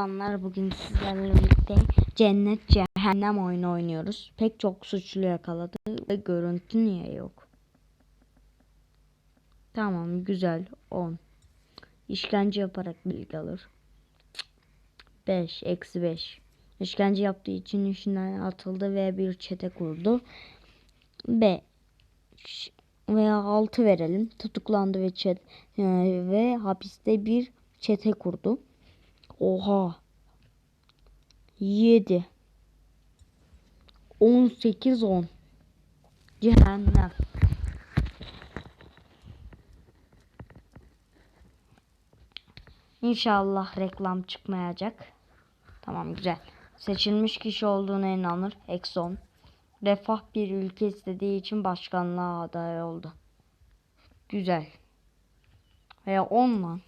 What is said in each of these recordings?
insanlar bugün sizlerle birlikte cennet cehennem oyunu oynuyoruz. Pek çok suçlu yakaladı ve görüntü niye yok? Tamam güzel 10. İşkence yaparak bilgi alır. 5 eksi 5. İşkence yaptığı için işinden atıldı ve bir çete kurdu. B veya 6 verelim. Tutuklandı ve çet e, ve hapiste bir çete kurdu. Oha. 7 18 10 Cehennem. İnşallah reklam çıkmayacak. Tamam güzel. Seçilmiş kişi olduğuna inanır. 10. Refah bir ülke istediği için başkanlığa aday oldu. Güzel. Veya 10 lan.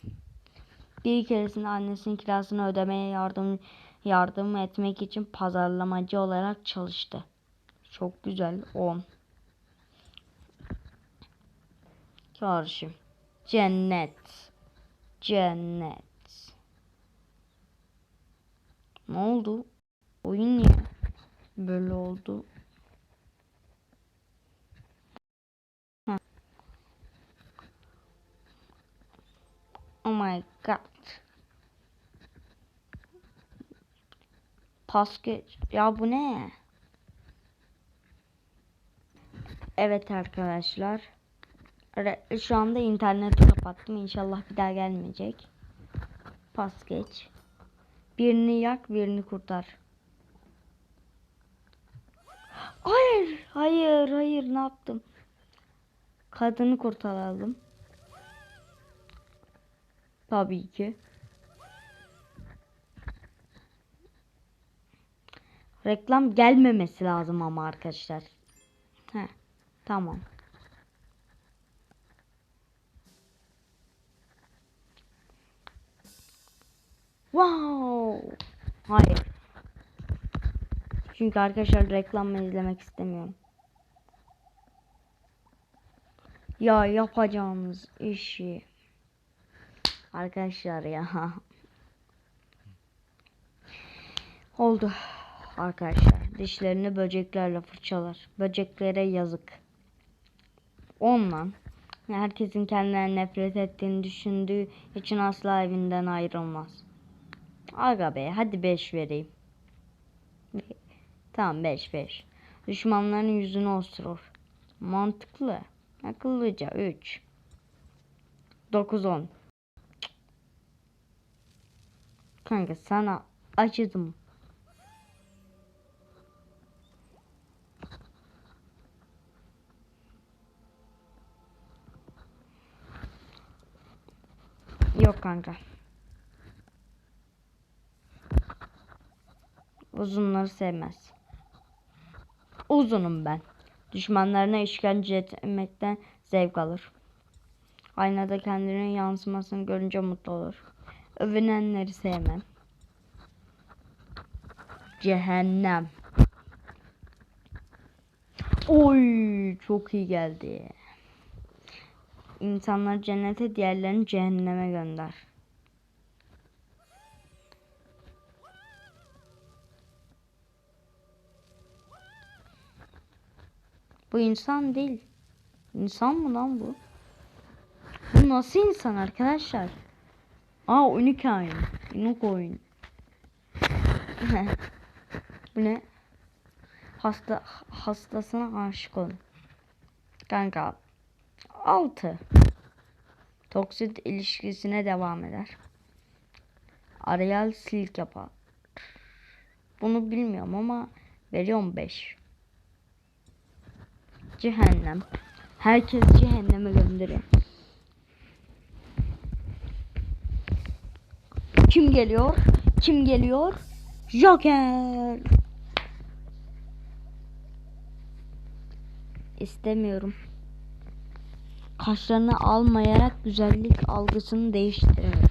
Bir keresinde annesinin kirasını ödemeye yardım yardım etmek için pazarlamacı olarak çalıştı. Çok güzel. 10. Karşı. Cennet. Cennet. Ne oldu? Oyun niye böyle oldu? Heh. Oh my Pas geç. Ya bu ne? Evet arkadaşlar. Şu anda interneti kapattım. İnşallah bir daha gelmeyecek. Pas geç. Birini yak, birini kurtar. Hayır, hayır, hayır. Ne yaptım? Kadını kurtaralım. Tabii ki. Reklam gelmemesi lazım ama arkadaşlar. He, tamam. Wow. Hayır. Çünkü arkadaşlar reklamı izlemek istemiyorum. Ya yapacağımız işi. Arkadaşlar ya. Oldu. Arkadaşlar dişlerini böceklerle fırçalar. Böceklere yazık. Ondan herkesin kendilerine nefret ettiğini düşündüğü için asla evinden ayrılmaz. Aga be hadi 5 vereyim. Tamam 5 5. Düşmanların yüzünü osurur. Mantıklı. Akıllıca 3. 9 10. Kanka sana acıdım. Yok kanka. Uzunları sevmez. Uzunum ben. Düşmanlarına işkence etmekten zevk alır. Aynada kendinin yansımasını görünce mutlu olur. Övünenleri sevmem. Cehennem. Oy çok iyi geldi. İnsanlar cennete diğerlerini cehenneme gönder. Bu insan değil. İnsan mı lan bu? Bu nasıl insan arkadaşlar? Aa unik oyun. Unik oyun. bu ne? Hasta hastasına aşık olun. Kanka 6. Toksit ilişkisine devam eder. Arayal silk yapar. Bunu bilmiyorum ama veriyorum 5. Cehennem. Herkes cehenneme gönderiyor. Kim geliyor? Kim geliyor? Joker. İstemiyorum. Kaşlarını almayarak güzellik algısını değiştiriyor.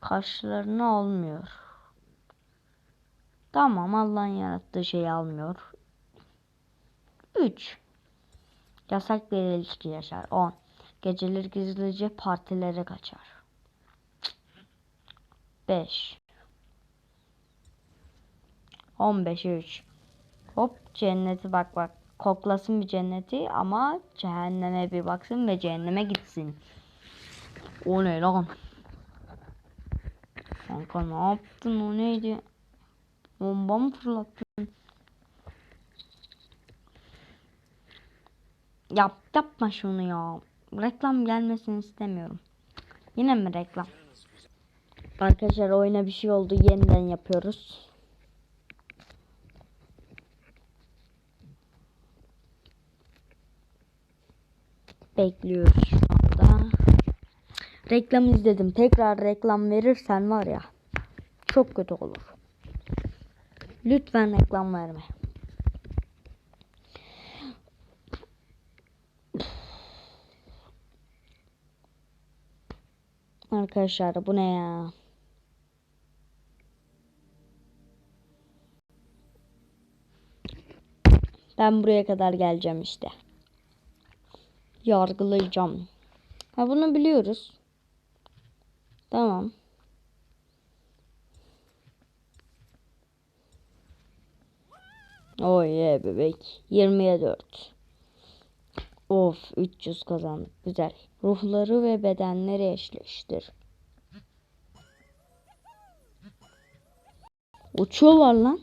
Kaşlarını almıyor. Tamam Allah'ın yarattığı şeyi almıyor. 3. Yasak bir ilişki yaşar. 10. Geceleri gizlice partilere kaçar. 5 15'e 3 Hop cenneti bak bak. Koklasın bir cenneti ama cehenneme bir baksın ve cehenneme gitsin. O ne lan? Kanka ne yaptın o neydi? Bomba mı fırlattın? Yap yapma şunu ya. Reklam gelmesini istemiyorum. Yine mi reklam? Arkadaşlar oyuna bir şey oldu. Yeniden yapıyoruz. Bekliyoruz şu anda. Reklam izledim. Tekrar reklam verirsen var ya. Çok kötü olur. Lütfen reklam verme. Arkadaşlar bu ne ya? Ben buraya kadar geleceğim işte. Yargılayacağım. Ha bunu biliyoruz. Tamam. Oh yeah bebek. 20'ye 4. Of 300 kazandık. Güzel. Ruhları ve bedenleri eşleştir. Uçuyorlar lan.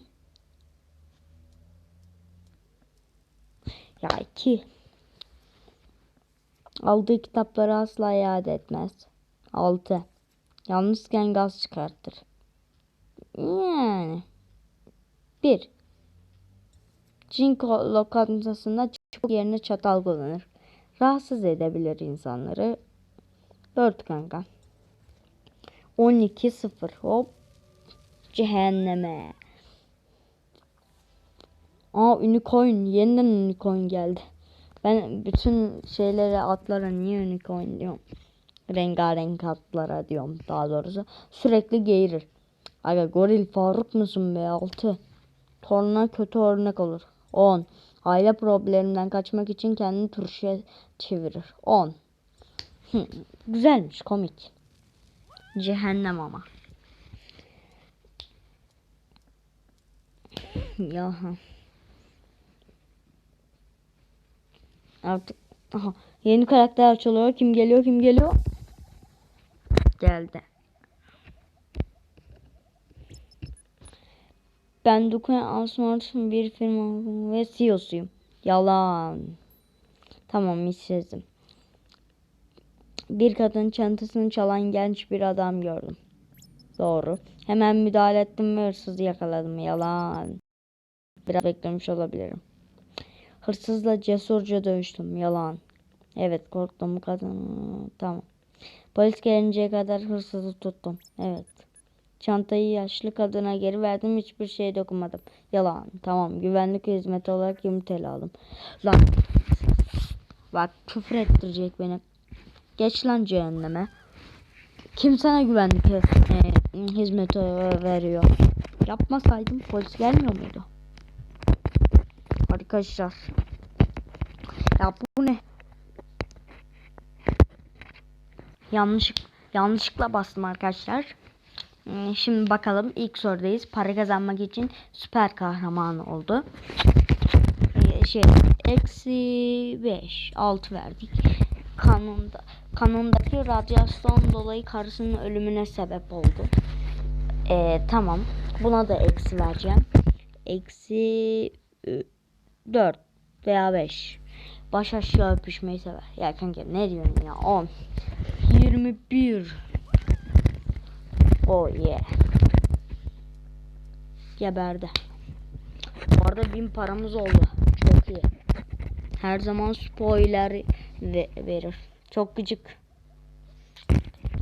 Ya iki. Aldığı kitapları asla iade etmez. 6. Yalnızken gaz çıkartır. Yani. 1. Cin lokantasında çubuk yerine çatal kullanır. Rahatsız edebilir insanları. 4 kanka. 12 0 hop. Cehenneme. Aa unicorn. Yeniden unicorn geldi. Ben bütün şeylere atlara niye unicorn diyorum. Rengarenk atlara diyorum daha doğrusu. Sürekli geğirir. Aga goril Faruk musun be 6. Toruna kötü örnek olur. 10. Aile probleminden kaçmak için kendini turşuya çevirir. 10. Hı, Güzelmiş komik. Cehennem ama. ya. Artık aha, yeni karakter açılıyor. Kim geliyor? Kim geliyor? Geldi. Ben Dukun Asmart'ın bir firma ve CEO'suyum. Yalan. Tamam işsizim. Bir kadın çantasını çalan genç bir adam gördüm. Doğru. Hemen müdahale ettim ve hırsızı yakaladım. Yalan. Biraz beklemiş olabilirim. Hırsızla cesurca dövüştüm. Yalan. Evet korktum kadın. Tamam. Polis gelinceye kadar hırsızı tuttum. Evet. Çantayı yaşlı kadına geri verdim. Hiçbir şeye dokunmadım. Yalan. Tamam. Güvenlik hizmeti olarak 20 TL aldım. Lan. Bak küfür ettirecek beni. Geç lan cehenneme. Kim sana güvenlik e, hizmeti veriyor? Yapmasaydım polis gelmiyor muydu? Arkadaşlar. Ya bu ne? Yanlış yanlışlıkla bastım arkadaşlar. Hmm, Şimdi bakalım ilk sorudayız. Para kazanmak için süper kahraman oldu. Ee, Şey eksi 5 6 verdik. Kanunda kanundaki radyasyon dolayı karısının ölümüne sebep oldu. Ee, tamam. Buna da eksi vereceğim. Eksi 4 veya 5. Baş aşağı öpüşmeyi sever. Ya kanka ne diyorsun ya? 10. 21. Oh yeah. Geberdi. Bu arada bin paramız oldu. Çok iyi. Her zaman spoiler ve verir. Çok gıcık.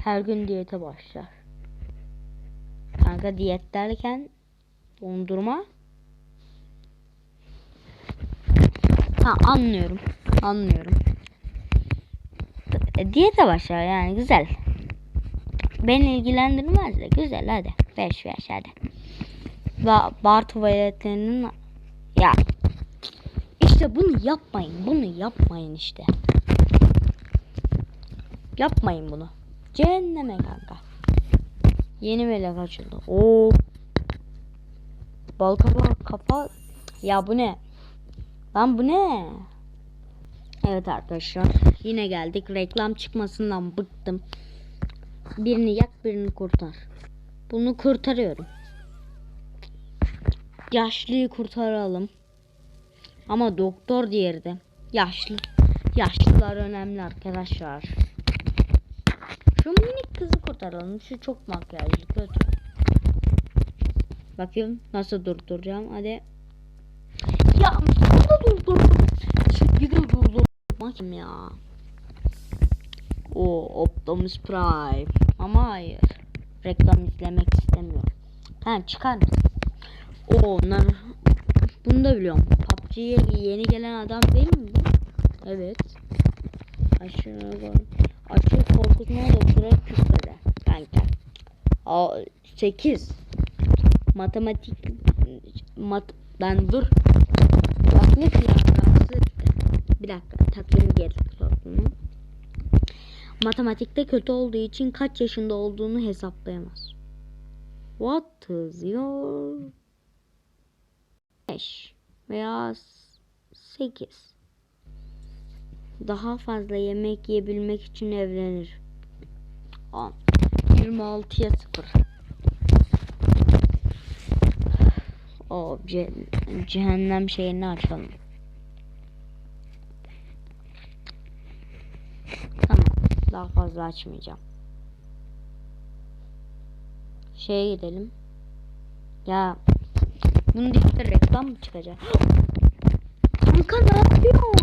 Her gün diyete başlar. Kanka diyet derken dondurma. Ha anlıyorum. Anlıyorum. E, diyete başlar yani güzel. Beni ilgilendirmez de güzel hadi. 5 ver hadi. Ba bar tuvaletlerinin ya işte bunu yapmayın. Bunu yapmayın işte. Yapmayın bunu. Cehenneme kanka. Yeni melek açıldı. Oo. Bal kafa kafa. Ya bu ne? Lan bu ne? Evet arkadaşlar. Yine geldik. Reklam çıkmasından bıktım. Birini yak birini kurtar. Bunu kurtarıyorum. Yaşlıyı kurtaralım. Ama doktor diğeri. Yaşlı. Yaşlılar önemli arkadaşlar. Şu minik kızı kurtaralım. Şu çok makyajlı kötü. Bakayım nasıl durduracağım. Hadi. Ya nasıl durdurdum? Şimdi de durdurdum. Bakayım ya. O Optimus Prime. Ama hayır. Reklam izlemek istemiyorum. Ha çıkar mısın? O onlar. Bunu da biliyorum. PUBG'ye yeni gelen adam değil mi bu? Evet. Aşırı Aşırı korkutma doktora küfrede. Kanka. Aa, 8. Matematik mat ben dur. Yaklık ya. Bir dakika takvimi geri tutalım. Matematikte kötü olduğu için kaç yaşında olduğunu hesaplayamaz. What is your 5 veya 8 daha fazla yemek yiyebilmek için evlenir. 10 26'ya 0 O ce cehennem şeyini açalım. Tamam. Daha fazla açmayacağım. Şeye gidelim. Ya bunun dikte reklam mı çıkacak? Kanka ne yapıyorsun?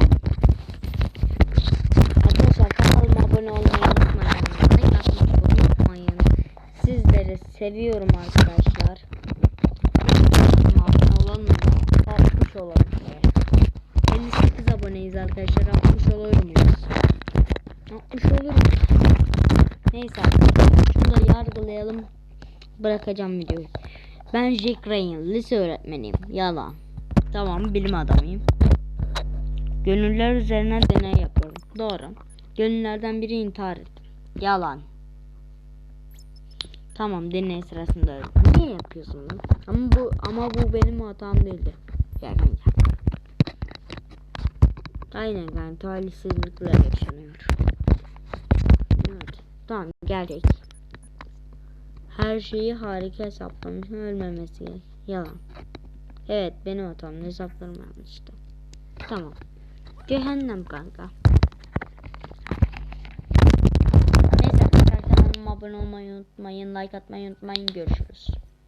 Arkadaşlar kanalıma abone olmayı unutmayın. Like unutmayın. Sizleri seviyorum arkadaşlar. Abone olalım mı? 60 olalım. 58 aboneyiz arkadaşlar. Şunu yargılayalım. Bırakacağım videoyu. Ben Jack Ryan. Lise öğretmeniyim. Yalan. Tamam bilim adamıyım. Gönüller üzerine deney yapıyorum. Doğru. Gönüllerden biri intihar etti. Yalan. Tamam deney sırasında öldü. Niye yapıyorsun bunu? Ama bu ama bu benim hatam değildi. Gel gel. Aynen yani talihsizlikler yaşanıyor. Evet. Gelecek. Her şeyi harika hesaplamış. Ölmemesi. Yalan. Evet benim hatam. Hesaplarım yanlıştı. Tamam. Cehennem kanka. Neyse arkadaşlar abone olmayı unutmayın. Like atmayı unutmayın. Görüşürüz.